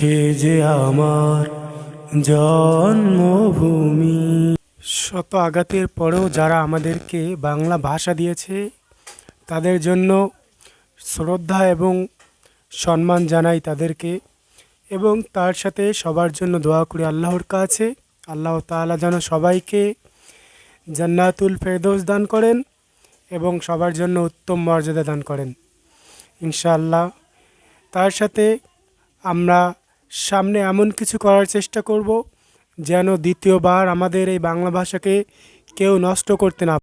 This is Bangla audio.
সে যে আমার জন্মভূমি। শত আঘাতের পরেও যারা আমাদেরকে বাংলা ভাষা দিয়েছে, তাদের জন্য শ্রদ্ধা এবং সম্মান জানাই তাদেরকে এবং তার সাথে সবার জন্য দোয়া করি আল্লাহর কাছে। আল্লাহ তাআলা যেন সবাইকে জান্নাতুল ফেরদৌস দান করেন এবং সবার জন্য উত্তম মর্যাদা দান করেন। ইনশাআল্লাহ, তার সাথে আমরা সামনে এমন কিছু করার চেষ্টা করব যেন দ্বিতীয়বার আমাদের এই বাংলা ভাষাকে কেউ নষ্ট করতে না